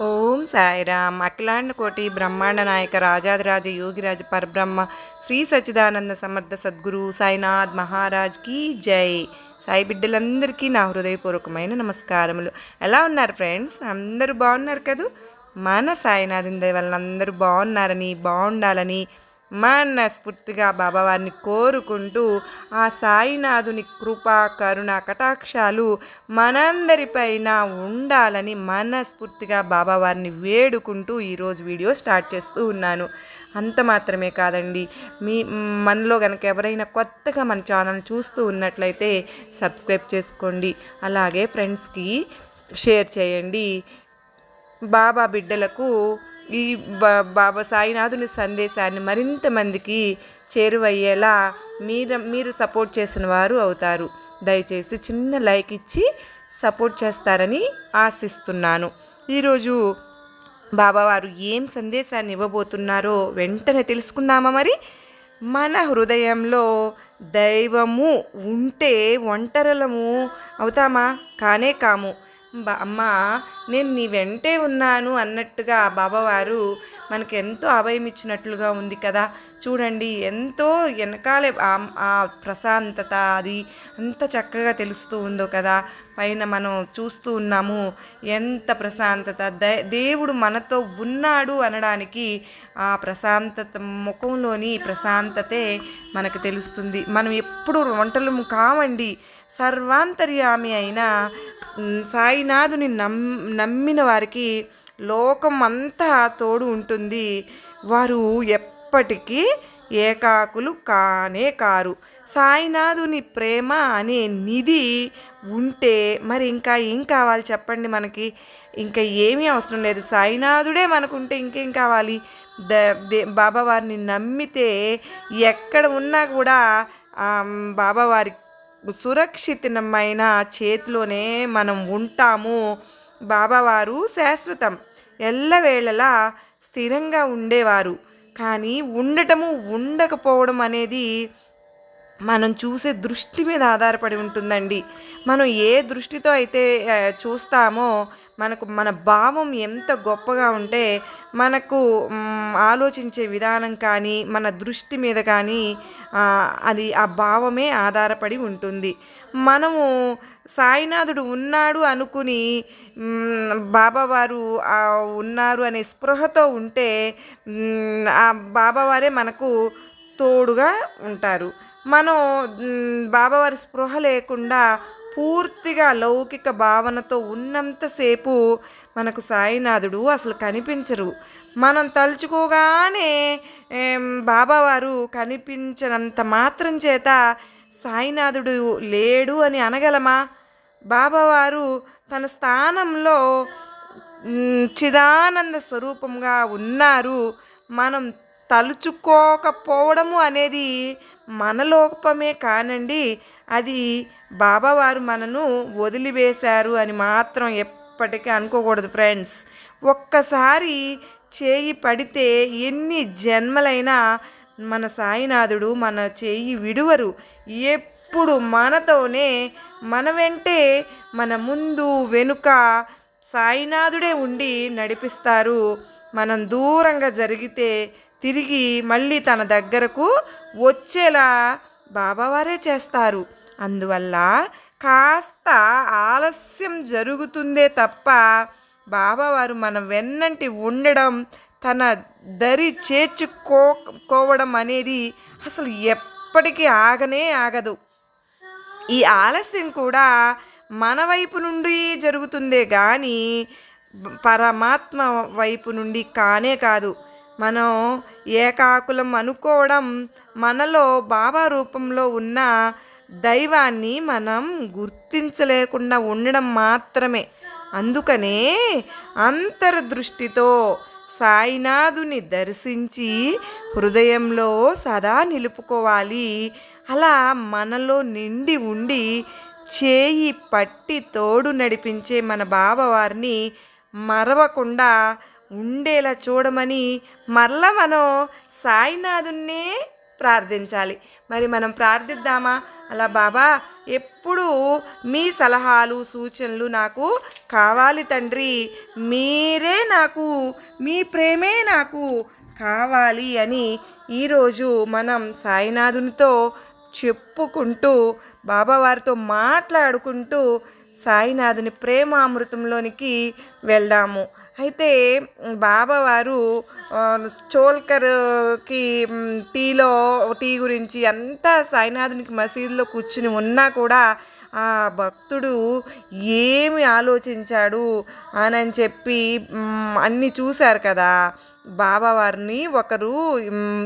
ఓం సాయిరామ్. అఖిలాండ కోటి బ్రహ్మాండ నాయక రాజాదిరాజ యోగిరాజ పరబ్రహ్మ శ్రీ సచ్చిదానంద సమర్థ సద్గురు సాయినాథ్ మహారాజ్కి జై. సాయి బిడ్డలందరికీ నా హృదయపూర్వకమైన నమస్కారములు. ఎలా ఉన్నారు ఫ్రెండ్స్? అందరూ బాగున్నారు కదూ? మన సాయినాథుని దయ వల్ల అందరూ బాగున్నారని బాగుండాలని మనస్ఫూర్తిగా బాబావారిని కోరుకుంటూ ఆ సాయినాథుని కృప కరుణ కటాక్షాలు మనందరిపైన ఉండాలని మనస్ఫూర్తిగా బాబావారిని వేడుకుంటూ ఈరోజు వీడియో స్టార్ట్ చేస్తూ ఉన్నాను. అంత మాత్రమే కాదండి. మీ మనలో కనుక ఎవరైనా కొత్తగా మన ఛానల్ చూస్తూ ఉన్నట్లయితే సబ్స్క్రైబ్ చేసుకోండి. అలాగే ఫ్రెండ్స్కి షేర్ చేయండి. బాబా బిడ్డలకు ఈ బా- బాబా సాయినాథుని సందేశాన్ని మరింత మందికి చేరువయ్యేలా మీరు మీరు సపోర్ట్ చేసిన వారు అవుతారు. దయచేసి చిన్న లైక్ ఇచ్చి సపోర్ట్ చేస్తారని ఆశిస్తున్నాను. ఈరోజు బాబావారు ఏం సందేశాన్ని ఇవ్వబోతున్నారో వెంటనే తెలుసుకుందామా మరి? మన హృదయంలో దైవము ఉంటే ఒంటరలము అవుతామా? కానే కాము. అమ్మా నేను నీ వెంటే ఉన్నాను అన్నట్టుగా బాబావారు మనకి ఎంతో అభయం ఇచ్చినట్లుగా ఉంది కదా. చూడండి ఎంతో వెనకాలే ఆ- ప్రశాంతత అది అంత చక్కగా తెలుస్తూ ఉందో కదా. పైన మనం చూస్తూ ఉన్నాము ఎంత ప్రశాంతత. దే దేవుడు మనతో ఉన్నాడు అనడానికి ఆ ప్రశాంతత ముఖంలోని ప్రశాంతతే మనకు తెలుస్తుంది. మనం ఎప్పుడు వంటలు కావండి సర్వాంతర్యామి అయిన సాయినాథుని నమ్ నమ్మిన వారికి లోకం అంతా తోడు ఉంటుంది. వారు ఎప్పటికీ ఏకాకులు కానే కారు. సాయినాథుని ప్రేమ అనే నిధి ఉంటే మరి ఇంకా ఏం కావాలి చెప్పండి మనకి? ఇంకా ఏమీ అవసరం లేదు. సాయినాథుడే మనకుంటే ఇంకేం కావాలి? ద దే బాబావారిని నమ్మితే ఎక్కడ ఉన్నా కూడా బాబావారి సురక్షితమైన చేతిలోనే మనం ఉంటాము. బాబావారు శాశ్వతం. ఎల్లవేళలా స్థిరంగా ఉండేవారు. కానీ ఉండటము ఉండకపోవడం అనేది మనం చూసే దృష్టి మీద ఆధారపడి ఉంటుందండి. మనం ఏ దృష్టితో అయితే చూస్తామో మనకు మన భావం ఎంత గొప్పగా ఉంటే మనకు ఆలోచించే విధానం కానీ మన దృష్టి మీద కానీ అది ఆ భావమే ఆధారపడి ఉంటుంది. మనము సాయినాథుడు ఉన్నాడు అనుకుని బాబావారు ఉన్నారు అనే స్పృహతో ఉంటే ఆ బాబావారే మనకు తోడుగా ఉంటారు. మనం బాబావారి స్పృహ లేకుండా పూర్తిగా లౌకిక భావనతో ఉన్నంతసేపు మనకు సాయినాథుడు అసలు కనిపించరు. మనం తలుచుకోగానే బాబావారు కనిపించినంత మాత్రం చేత సాయినాథుడు లేడు అని అనగలమా? బాబావారు తన స్థానంలో చిదానంద స్వరూపంగా ఉన్నారు. మనం తలుచుకోకపోవడము అనేది మన లోపమే కానండి. అది బాబావారు మనను వదిలివేశారు అని మాత్రం ఎప్పటికీ అనుకోకూడదు ఫ్రెండ్స్. ఒక్కసారి చేయి పడితే ఎన్ని జన్మలైనా మన సాయినాథుడు మన చేయి విడువరు. ఎప్పుడు మనతోనే మన వెంటే మన ముందు వెనుక సాయినాథుడే ఉండి నడిపిస్తారు. మనం దూరంగా జరిగితే తిరిగి మళ్ళీ తన దగ్గరకు వచ్చేలా బాబావారే చేస్తారు. అందువల్ల కాస్త ఆలస్యం జరుగుతుందే తప్ప బాబావారు మన వెన్నంటి ఉండడం తన దరి చేర్చుకో కోవడం అనేది అసలు ఎప్పటికీ ఆగనే ఆగదు. ఈ ఆలస్యం కూడా మన వైపు నుండి జరుగుతుందే కానీ పరమాత్మ వైపు నుండి కానే కాదు. మనం ఏకాకులం అనుకోవడం మనలో బాబా రూపంలో ఉన్న దైవాన్ని మనం గుర్తించలేకుండా ఉండడం మాత్రమే. అందుకనే అంతర్దృష్టితో సాయినాథుని దర్శించి హృదయంలో సదా నిలుపుకోవాలి. అలా మనలో నిండి ఉండి చేయి పట్టి తోడు నడిపించే మన బాబావారిని మరవకుండా ఉండేలా చూడమని మరలా మనం సాయినాథున్నే ప్రార్థించాలి. మరి మనం ప్రార్థిద్దామా? అలా బాబా ఎప్పుడు మీ సలహాలు సూచనలు నాకు కావాలి తండ్రి. మీరే నాకు మీ ప్రేమే నాకు కావాలి అని ఈరోజు మనం సాయినాథునితో చెప్పుకుంటూ బాబావారితో మాట్లాడుకుంటూ సాయినాథుని ప్రేమామృతంలోనికి వెళ్దాము. అయితే బాబావారు చోల్కర్కి టీలో టీ గురించి అంతా సాయినాథునికి మసీదులో కూర్చుని ఉన్నా కూడా ఆ భక్తుడు ఏమి ఆలోచించాడు అని చెప్పి అన్నీ చూశారు కదా. బాబావారిని ఒకరు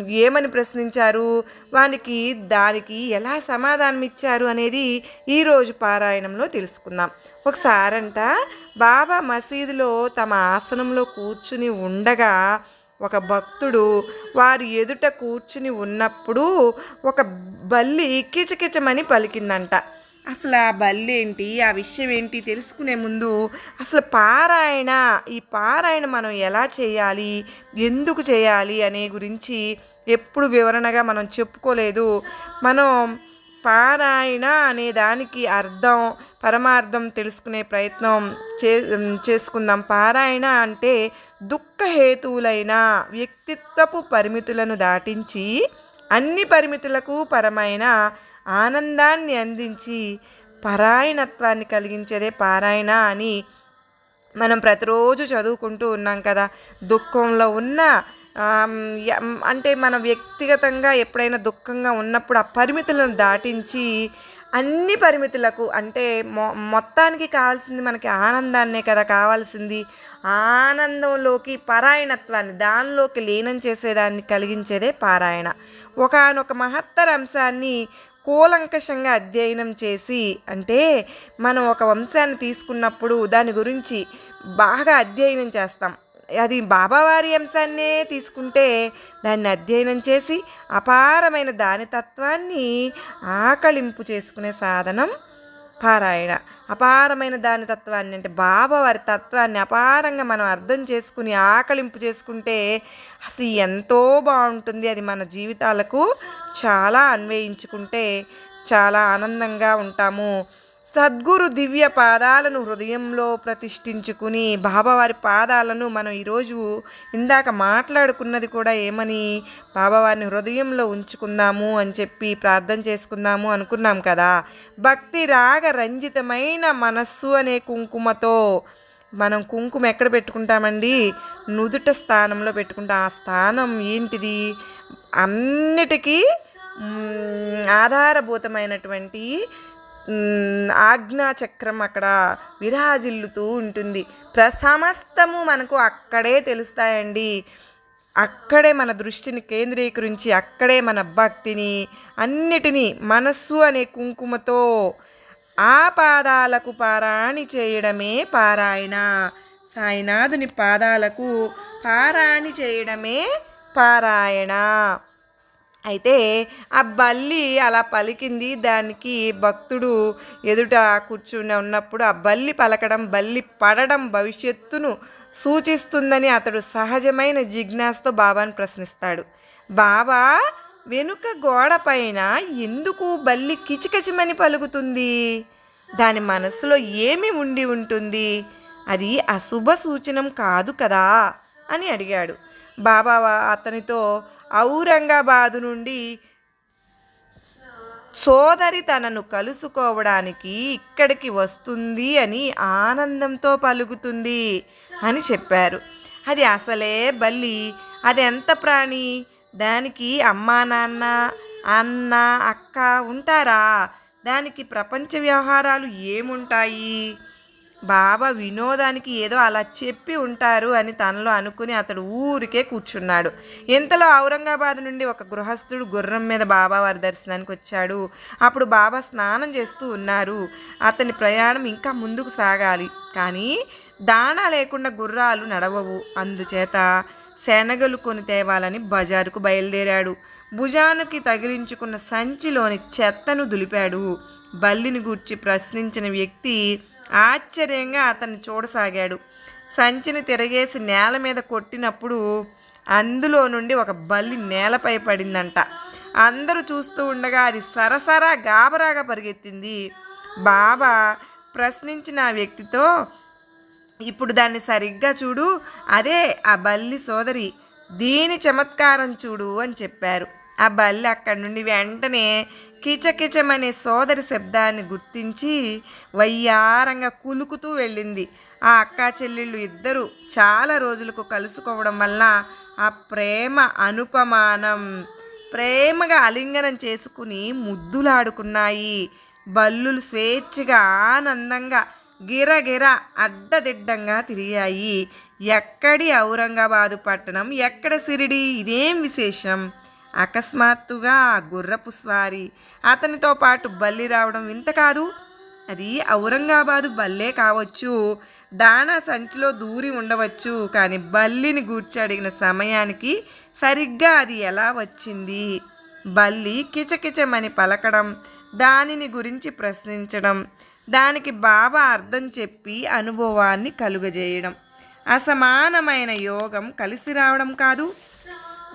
ఏమని ప్రశ్నించారు? వానికి దానికి ఎలా సమాధానం ఇచ్చారు అనేది ఈరోజు పారాయణంలో తెలుసుకుందాం. ఒకసారంట బాబా మసీదులో తమ ఆసనంలో కూర్చుని ఉండగా ఒక భక్తుడు వారి ఎదుట కూర్చుని ఉన్నప్పుడు ఒక బల్లి కిచకిచమని పలికిందంట. అసలు ఆ బల్లేంటి ఆ విషయం ఏంటి? తెలుసుకునే ముందు అసలు పారాయణ ఈ పారాయణ మనం ఎలా చేయాలి? ఎందుకు చేయాలి? అనే గురించి ఎప్పుడు వివరణగా మనం చెప్పుకోలేదు. మనం పారాయణ అనే దానికి అర్థం పరమార్థం తెలుసుకునే ప్రయత్నం చే చేసుకుందాం. పారాయణ అంటే దుఃఖహేతువులైన వ్యక్తిత్వపు పరిమితులను దాటించి అన్ని పరిమితులకు పరమైన ఆనందాన్ని అందించి పరాయణత్వాన్ని కలిగించేదే పారాయణ అని మనం ప్రతిరోజు చదువుకుంటూ ఉన్నాం కదా. దుఃఖంలో ఉన్న అంటే మన వ్యక్తిగతంగా ఎప్పుడైనా దుఃఖంగా ఉన్నప్పుడు ఆ పరిమితులను దాటించి అన్ని పరిమితులకు అంటే మొ మొత్తానికి కావాల్సింది మనకి ఆనందాన్నే కదా కావాల్సింది. ఆనందంలోకి పారాయణత్వాన్ని దానిలోకి లీనం చేసేదాన్ని కలిగించేదే పారాయణ. ఒకానొక మహత్తర అంశాన్ని కూలంకషంగా అధ్యయనం చేసి అంటే మనం ఒక వంశాన్ని తీసుకున్నప్పుడు దాని గురించి బాగా అధ్యయనం చేస్తాం. అది బాబావారి అంశాన్నే తీసుకుంటే దాన్ని అధ్యయనం చేసి అపారమైన దాని తత్వాన్ని ఆకళింపు చేసుకునే సాధనం పారాయణ అపారమైన దాని తత్వాన్ని అంటే బాబావారి తత్వాన్ని అపారంగా మనం అర్థం చేసుకుని ఆకలింపు చేసుకుంటే అసలు ఎంతో బాగుంటుంది. అది మన జీవితాలకు చాలా అన్వయించుకుంటే చాలా ఆనందంగా ఉంటాము. సద్గురు దివ్య పాదాలను హృదయంలో ప్రతిష్ఠించుకుని బాబావారి పాదాలను మనం ఈరోజు ఇందాక మాట్లాడుకున్నది కూడా ఏమని బాబావారిని హృదయంలో ఉంచుకుందాము అని చెప్పి ప్రార్థన చేసుకుందాము అనుకున్నాం కదా. భక్తి రాగ రంజితమైన మనస్సు అనే కుంకుమతో మనం కుంకుమ ఎక్కడ పెట్టుకుంటామండి? నుదుట స్థానంలో పెట్టుకుంటాం. ఆ స్థానం ఏంటిది? అన్నిటికీ ఆధారభూతమైనటువంటి ఆజ్ఞాచక్రం ఆజ్ఞా చక్రం అక్కడ విరాజిల్లుతూ ఉంటుంది. ప్ర సమస్తము మనకు అక్కడే తెలుస్తాయండి. అక్కడే మన దృష్టిని కేంద్రీకరించి అక్కడే మన భక్తిని అన్నిటినీ మనస్సు అనే కుంకుమతో ఆ పాదాలకు పారాణి చేయడమే పారాయణ. సాయినాథుని పాదాలకు పారాణి చేయడమే పారాయణ. అయితే ఆ బల్లి అలా పలికింది. దానికి భక్తుడు ఎదుట కూర్చుని ఉన్నప్పుడు ఆ బల్లి పలకడం బల్లి పడడం భవిష్యత్తును సూచిస్తుందని అతడు సహజమైన జిజ్ఞాసతో బాబాను ప్రశ్నిస్తాడు. బాబా వెనుక గోడ పైన ఎందుకు బల్లి కిచకిచమని పలుకుతుంది? దాని మనసులో ఏమి ఉండి ఉంటుంది? అది అశుభ సూచనం కాదు కదా? అని అడిగాడు. బాబా అతనితో ఔరంగాబాదు నుండి సోదరి తనను కలుసుకోవడానికి ఇక్కడికి వస్తుంది అని ఆనందంతో పలుకుతుంది అని చెప్పారు. అది అసలే బల్లి. అది ఎంత ప్రాణి? దానికి అమ్మా నాన్న అన్న అక్క ఉంటారా? దానికి ప్రపంచ వ్యవహారాలు ఏముంటాయి? బాబా వినోదానికి ఏదో అలా చెప్పి ఉంటారు అని తనలో అనుకుని అతడు ఊరికే కూర్చున్నాడు. ఇంతలో ఔరంగాబాద్ నుండి ఒక గృహస్థుడు గుర్రం మీద బాబా వారి దర్శనానికి వచ్చాడు. అప్పుడు బాబా స్నానం చేస్తూ ఉన్నారు. అతని ప్రయాణం ఇంకా ముందుకు సాగాలి. కానీ దాణా లేకుండా గుర్రాలు నడవవు. అందుచేత శనగలు కొని తేవాలని బజారుకు బయలుదేరాడు. భుజానికి తగిలించుకున్న సంచిలోని చెత్తను దులిపాడు. బల్లిని గూర్చి ప్రశ్నించిన వ్యక్తి ఆశ్చర్యంగా అతన్ని చూడసాగాడు. సంచిని తిరగేసి నేల మీద కొట్టినప్పుడు అందులో నుండి ఒక బల్లి నేలపై పడిందంట. అందరూ చూస్తూ ఉండగా అది సరసరా గాబరాగా పరిగెత్తింది. బాబా ప్రశ్నించిన ఆ వ్యక్తితో ఇప్పుడు దాన్ని సరిగ్గా చూడు. అదే ఆ బల్లి సోదరి. దీని చమత్కారం చూడు అని చెప్పారు. ఆ బల్లి అక్కడి నుండి వెంటనే కిచకిచమనే సోదరి శబ్దాన్ని గుర్తించి వయ్యారంగా కులుకుతూ వెళ్ళింది. ఆ అక్కా చెల్లెళ్ళు ఇద్దరు చాలా రోజులకు కలుసుకోవడం వల్ల ఆ ప్రేమ అనుపమానం ప్రేమగా అలింగనం చేసుకుని ముద్దులాడుకున్నాయి. బల్లులు స్వేచ్ఛగా ఆనందంగా గిరగిర అడ్డదిడ్డంగా తిరిగాయి. ఎక్కడి ఔరంగాబాదు పట్టణం ఎక్కడ సిరిడి ఇదేం విశేషం? అకస్మాత్తుగా ఆ గుర్రపు స్వారీ అతనితో పాటు బల్లి రావడం వింత కాదు. అది ఔరంగాబాదు బల్లే కావచ్చు దానా సంచిలో దూరి ఉండవచ్చు కానీ బల్లిని గూర్చి అడిగిన సమయానికి సరిగ్గా అది ఎలా వచ్చింది? బల్లి కిచకిచమని పలకడం దానిని గురించి ప్రశ్నించడం దానికి బాబా అర్థం చెప్పి అనుభవాన్ని కలుగజేయడం. అసమానమైన యోగం కలిసి రావడం కాదు.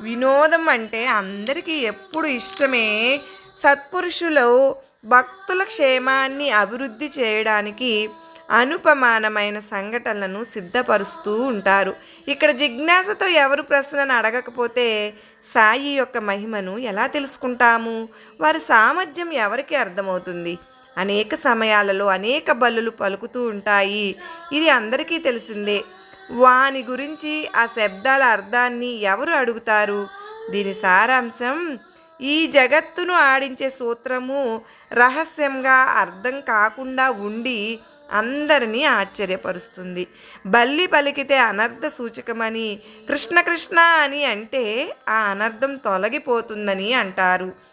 వినోదం అంటే అందరికీ ఎప్పుడు ఇష్టమే. సత్పురుషులు భక్తుల క్షేమాన్ని అభివృద్ధి చేయడానికి అనుపమానమైన సంఘటనలను సిద్ధపరుస్తూ ఉంటారు. ఇక్కడ జిజ్ఞాసతో ఎవరు ప్రశ్నను అడగకపోతే సాయి యొక్క మహిమను ఎలా తెలుసుకుంటాము? వారి సామర్థ్యం ఎవరికి అర్థమవుతుంది? అనేక సమయాలలో అనేక బల్లులు పలుకుతూ ఉంటాయి. ఇది అందరికీ తెలిసిందే. వాని గురించి ఆ శబ్దాల అర్థాన్ని ఎవరు అడుగుతారు? దీని సారాంశం ఈ జగత్తును ఆడించే సూత్రము రహస్యంగా అర్థం కాకుండా ఉండి అందరినీ ఆశ్చర్యపరుస్తుంది. బల్లి పలికితే అనర్థ సూచకమని కృష్ణ కృష్ణ అని అంటే ఆ అనర్థం తొలగిపోతుందని అంటారు.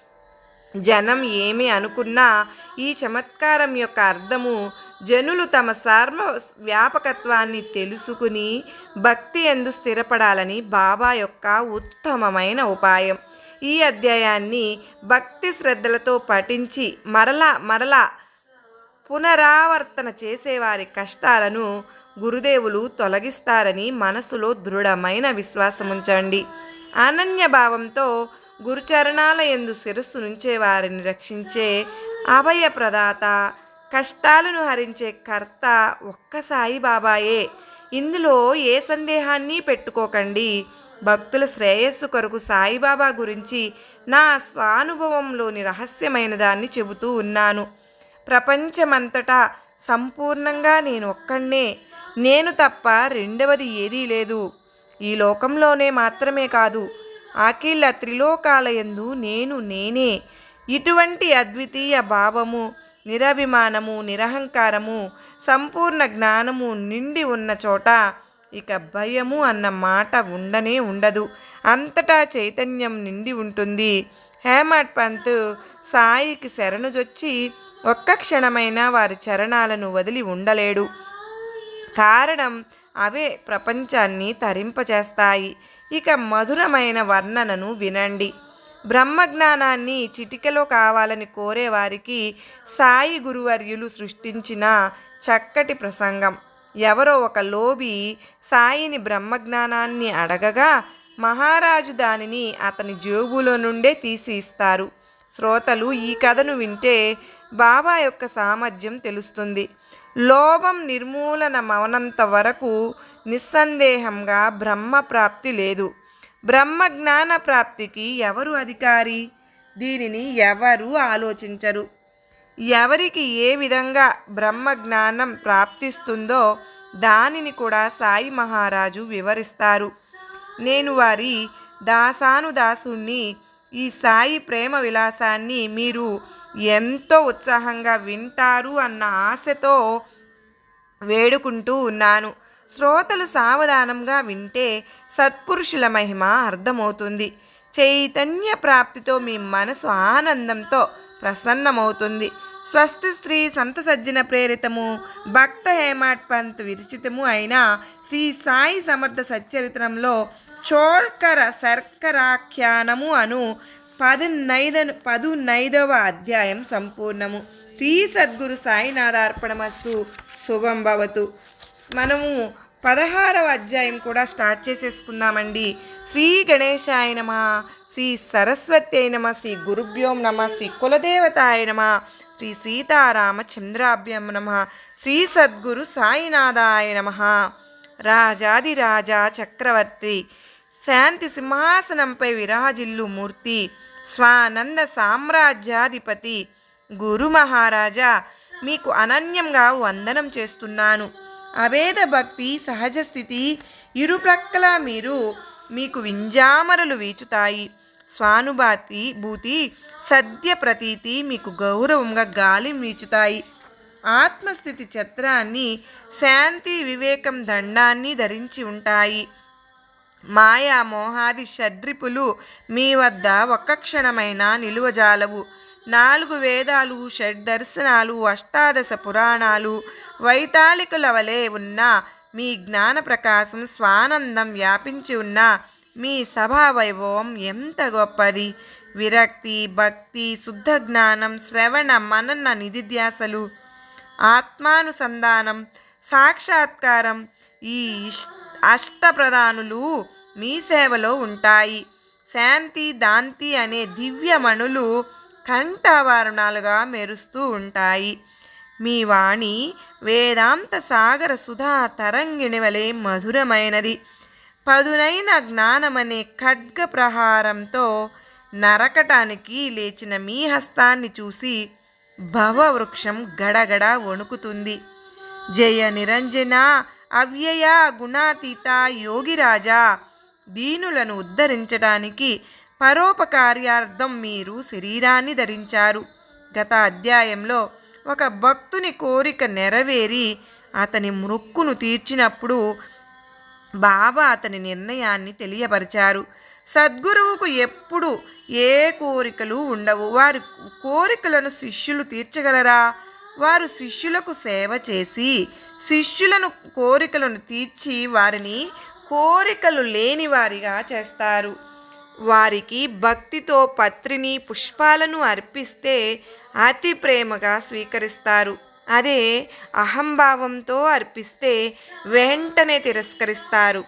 జనం ఏమి అనుకున్నా ఈ చమత్కారం యొక్క అర్థము జనులు తమ సర్వ వ్యాపకత్వాన్ని తెలుసుకుని భక్తి ఎందు స్థిరపడాలని బాబా యొక్క ఉత్తమమైన ఉపాయం. ఈ అధ్యాయాన్ని భక్తి శ్రద్ధలతో పఠించి మరలా మరలా పునరావర్తన చేసేవారి కష్టాలను గురుదేవులు తొలగిస్తారని మనసులో దృఢమైన విశ్వాసముంచండి అనన్య భావంతో గురుచరణాల ఎందు శిరస్సు నుంచే వారిని రక్షించే అభయ ప్రదాత కష్టాలను హరించే కర్త ఒక్క సాయిబాబాయే. ఇందులో ఏ సందేహాన్ని పెట్టుకోకండి. భక్తుల శ్రేయస్సు కొరకు సాయిబాబా గురించి నా స్వానుభవంలోని రహస్యమైన దాన్ని చెబుతూ ఉన్నాను. ప్రపంచమంతటా సంపూర్ణంగా నేను ఒక్కడే నేను తప్ప రెండవది ఏదీ లేదు. ఈ లోకంలోనే మాత్రమే కాదు అఖిల త్రిలోకాలయందు నేను నేనే. ఇటువంటి అద్వితీయ భావము నిరభిమానము నిరహంకారము సంపూర్ణ జ్ఞానము నిండి ఉన్న చోట ఇక భయము అన్న మాట ఉండనే ఉండదు. అంతటా చైతన్యం నిండి ఉంటుంది. హేమట్ పంత్ సాయికి శరణుజొచ్చి ఒక్క క్షణమైనా వారి చరణాలను వదిలి ఉండలేడు. కారణం అవే ప్రపంచాన్ని తరింపచేస్తాయి ఇక మధురమైన వర్ణనను వినండి. బ్రహ్మజ్ఞానాన్ని చిటికెలో కావాలని కోరేవారికి సాయి గురువర్యులు సృష్టించిన చక్కటి ప్రసంగం. ఎవరో ఒక లోబి సాయిని బ్రహ్మజ్ఞానాన్ని అడగగా మహారాజు దానిని అతని జేబులో నుండే తీసి ఇస్తారు. శ్రోతలు ఈ కథను వింటే బాబా యొక్క సామర్థ్యం తెలుస్తుంది. లోభం నిర్మూలన మవనంత వరకు నిస్సందేహంగా బ్రహ్మ ప్రాప్తి లేదు. బ్రహ్మ జ్ఞాన ప్రాప్తికి ఎవరు అధికారి? దీనిని ఎవరు ఆలోచించరు? ఎవరికి ఏ విధంగా బ్రహ్మ జ్ఞానం ప్రాప్తిస్తుందో దానిని కూడా సాయి మహారాజు వివరిస్తారు. నేను వారి దాసానుదాసుణ్ణి ఈ సాయి ప్రేమ విలాసాన్ని మీరు ఎంతో ఉత్సాహంగా వింటారు అన్న ఆశతో వేడుకుంటూ ఉన్నాను. శ్రోతలు సావధానంగా వింటే సత్పురుషుల మహిమ అర్థమవుతుంది. చైతన్య ప్రాప్తితో మీ మనసు ఆనందంతో ప్రసన్నమవుతుంది. స్వస్తి స్త్రీ సంత సజ్జన ప్రేరితము భక్త హేమాట్ పంత్ విరచితము అయిన శ్రీ సాయి సమర్థ సచ్చరిత్రంలో చోల్కర శర్కరాఖ్యానము అను పదునైద పదునైదవ అధ్యాయం సంపూర్ణము. శ్రీ సద్గురు సాయినాథార్పణమస్తు శుభం భవతు. మనము పదహారవ అధ్యాయం కూడా స్టార్ట్ చేసేసుకుందామండి. శ్రీ గణేశాయ నమ శ్రీ సరస్వతి నమ శ్రీ గురుభ్యోం నమ శ్రీ కులదేవతాయ నమ శ్రీ సీతారామచంద్రాభ్యం నమ శ్రీ సద్గురు సాయినాథాయ నమ. రాజాదిరాజా చక్రవర్తి శాంతి సింహాసనంపై విరాజిల్లు మూర్తి స్వానంద సామ్రాజ్యాధిపతి గురు మహారాజా మీకు అనన్యంగా వందనం చేస్తున్నాను. అభేద భక్తి సహజ స్థితి. ఇరుప్రక్కల మీరు మీకు వింజామరలు వీచుతాయి. స్వానుభాతి భూతి సద్య ప్రతీతి మీకు గౌరవంగా గాలి వీచుతాయి. ఆత్మస్థితి ఛత్రాన్ని శాంతి వివేకం దండాన్ని ధరించి ఉంటాయి. మాయా మోహాది షడ్రిపులు మీ వద్ద ఒక్క క్షణమైన నిలువజాలవు. నాలుగు వేదాలు షడ్దర్శనాలు అష్టాదశ పురాణాలు వైతాళికుల వలె ఉన్న మీ జ్ఞాన ప్రకాశం స్వానందం వ్యాపించి ఉన్న మీ సభా వైభవం ఎంత గొప్పది. విరక్తి భక్తి శుద్ధ జ్ఞానం శ్రవణ మనన నిధిధ్యాసలు ఆత్మానుసంధానం సాక్షాత్కారం ఈ అష్టప్రధానులు మీ సేవలో ఉంటాయి. శాంతి దాంతి అనే దివ్యమణులు కంఠాభరణాలుగా మెరుస్తూ ఉంటాయి. మీ వాణి వేదాంత సాగర సుధా తరంగిణి వలె మధురమైనది. పదునైన జ్ఞానమనే ఖడ్గ ప్రహారంతో నరకటానికి లేచిన మీ హస్తాన్ని చూసి భవవృక్షం గడగడ వణుకుతుంది. జయ నిరంజన అవ్యయ గుణాతీత యోగిరాజా దీనులను ఉద్ధరించడానికి పరోపకార్యార్థం మీరు శరీరాన్ని ధరించారు. గత అధ్యాయంలో ఒక భక్తుని కోరిక నెరవేరి అతని మృక్కును తీర్చినప్పుడు బాబా అతని నిర్ణయాన్ని తెలియపరిచారు. సద్గురువుకు ఎప్పుడు ఏ కోరికలు ఉండవు. వారి కోరికలను శిష్యులు తీర్చగలరా? వారు శిష్యులకు సేవ చేసి శిష్యులను కోరికలను తీర్చి వారిని కోరికలు లేని వారిగా చేస్తారు. వారికి భక్తితో పత్రిని పుష్పాలను అర్పిస్తే అతి ప్రేమగా స్వీకరిస్తారు. అదే అహంభావంతో అర్పిస్తే వెంటనే తిరస్కరిస్తారు.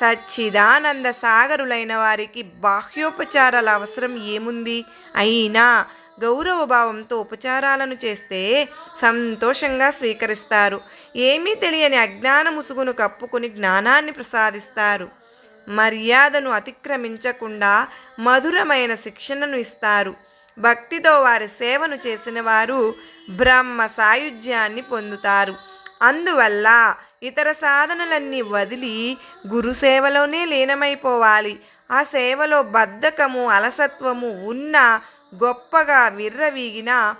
సచ్చిదానంద సాగరులైన వారికి బాహ్యోపచారాల అవసరం ఏముంది? అయినా గౌరవభావంతో ఉపచారాలను చేస్తే సంతోషంగా స్వీకరిస్తారు. ఏమీ తెలియని అజ్ఞాన ముసుగును కప్పుకొని జ్ఞానాన్ని ప్రసాదిస్తారు. మర్యాదను అతిక్రమించకుండా మధురమైన శిక్షణను ఇస్తారు. భక్తితో వారి సేవను చేసిన వారు బ్రహ్మ సాయుధ్యాన్ని పొందుతారు. అందువల్ల ఇతర సాధనలన్నీ వదిలి గురు సేవలోనే లీనమైపోవాలి. ఆ సేవలో బద్ధకము అలసత్వము ఉన్న గొప్పగా విర్రవీగిన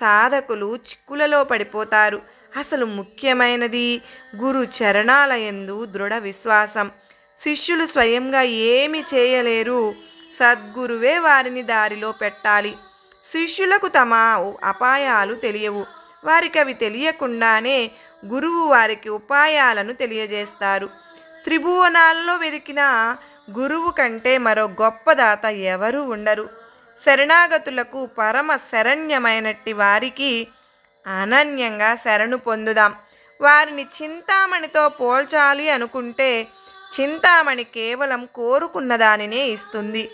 సాధకులు చిక్కులలో పడిపోతారు. అసలు ముఖ్యమైనది గురు చరణాలయందు దృఢ విశ్వాసం. శిష్యులు స్వయంగా ఏమి చేయలేరు. సద్గురువే వారిని దారిలో పెట్టాలి. శిష్యులకు తమ అపాయాలు తెలియవు. వారికి అవి తెలియకుండానే గురువు వారికి ఉపాయాలను తెలియజేస్తారు. త్రిభువనాల్లో వెతికిన గురువు కంటే మరో గొప్పదాత ఎవరూ ఉండరు. శరణాగతులకు పరమ శరణ్యమైనట్టి వారికి అనన్యంగా శరణు పొందుదాం. వారిని చింతామణితో పోల్చాలి అనుకుంటే చింతామణి కేవలం కోరుకున్న దానినే ఇస్తుంది.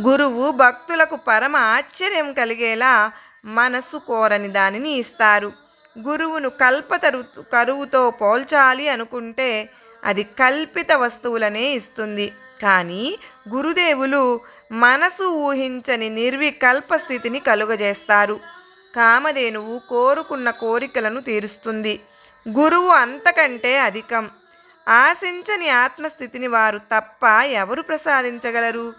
గురువు భక్తులకు పరమ ఆశ్చర్యం కలిగేలా మనసు కోరని దానిని ఇస్తారు. గురువును కల్పతరు కరువుతో పోల్చాలి అనుకుంటే అది కల్పిత వస్తువులనే ఇస్తుంది. కానీ గురుదేవులు మనసు ఊహించని నిర్వికల్ప స్థితిని కలుగజేస్తారు. కామధేనువు కోరుకున్న కోరికలను తీరుస్తుంది. గురువు అంతకంటే అధికం. ఆశించని ఆత్మస్థితిని వారు తప్ప ఎవరు ప్రసాదించగలరు?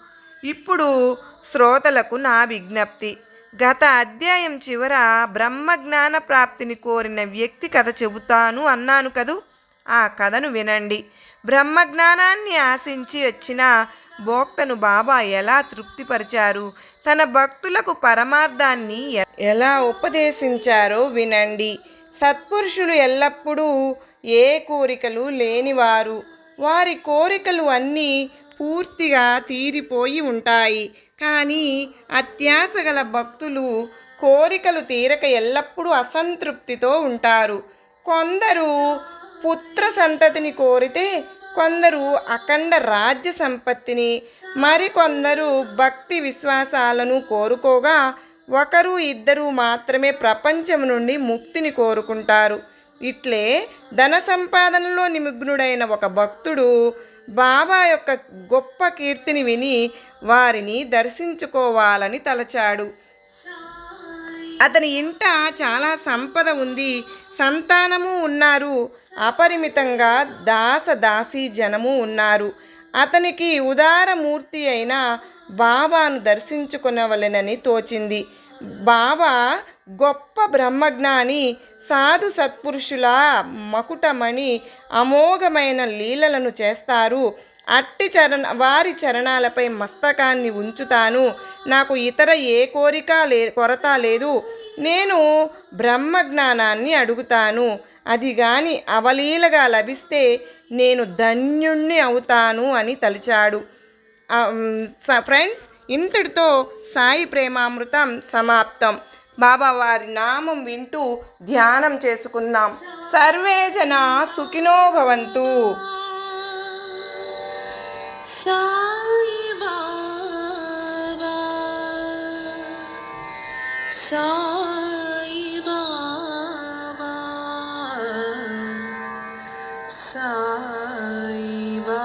ఇప్పుడు శ్రోతలకు నా విజ్ఞప్తి. గత అధ్యాయం చివర బ్రహ్మజ్ఞాన ప్రాప్తిని కోరిన వ్యక్తి కథ చెబుతాను అన్నాను కదూ? ఆ కథను వినండి. బ్రహ్మజ్ఞానాన్ని ఆశించి వచ్చిన భోక్తను బాబా ఎలా తృప్తిపరిచారు? తన భక్తులకు పరమార్థాన్ని ఎలా ఉపదేశించారో వినండి. సత్పురుషులు ఎల్లప్పుడూ ఏ కోరికలు లేనివారు. వారి కోరికలు అన్నీ పూర్తిగా తీరిపోయి ఉంటాయి. కానీ అత్యాశ గల భక్తులు కోరికలు తీరక ఎల్లప్పుడూ అసంతృప్తితో ఉంటారు. కొందరు పుత్ర సంతతిని కోరితే కొందరు అఖండ రాజ్య సంపత్తిని మరికొందరు భక్తి విశ్వాసాలను కోరుకోగా ఒకరు ఇద్దరు మాత్రమే ప్రపంచం నుండి ముక్తిని కోరుకుంటారు. ఇట్లే ధన సంపాదనలో నిమగ్నుడైన ఒక భక్తుడు బాబా యొక్క గొప్ప కీర్తిని విని వారిని దర్శించుకోవాలని తలచాడు. అతని ఇంట చాలా సంపద ఉంది. సంతానము ఉన్నారు. అపరిమితంగా దాస దాసీ జనము ఉన్నారు. అతనికి ఉదారమూర్తి అయిన బాబాను దర్శించుకునవలెనని తోచింది. బాబా గొప్ప బ్రహ్మజ్ఞాని సాధు సత్పురుషుల మకుటమణి అమోఘమైన లీలలను చేస్తారు. అట్టి చరణ వారి చరణాలపై మస్తకాన్ని ఉంచుతాను. నాకు ఇతర ఏ కోరిక లే కొరత లేదు. నేను బ్రహ్మజ్ఞానాన్ని అడుగుతాను. అది గాని అవలీలగా లభిస్తే నేను ధన్యుణ్ణి అవుతాను అని తలిచాడు. ఫ్రెండ్స్ ఇంతటితో సాయి ప్రేమామృతం సమాప్తం. బాబా వారి నామం వింటూ ధ్యానం చేసుకుందాం. సర్వే జన సుఖినో భవంతు. సాయి బాబా. సాయి బాబా.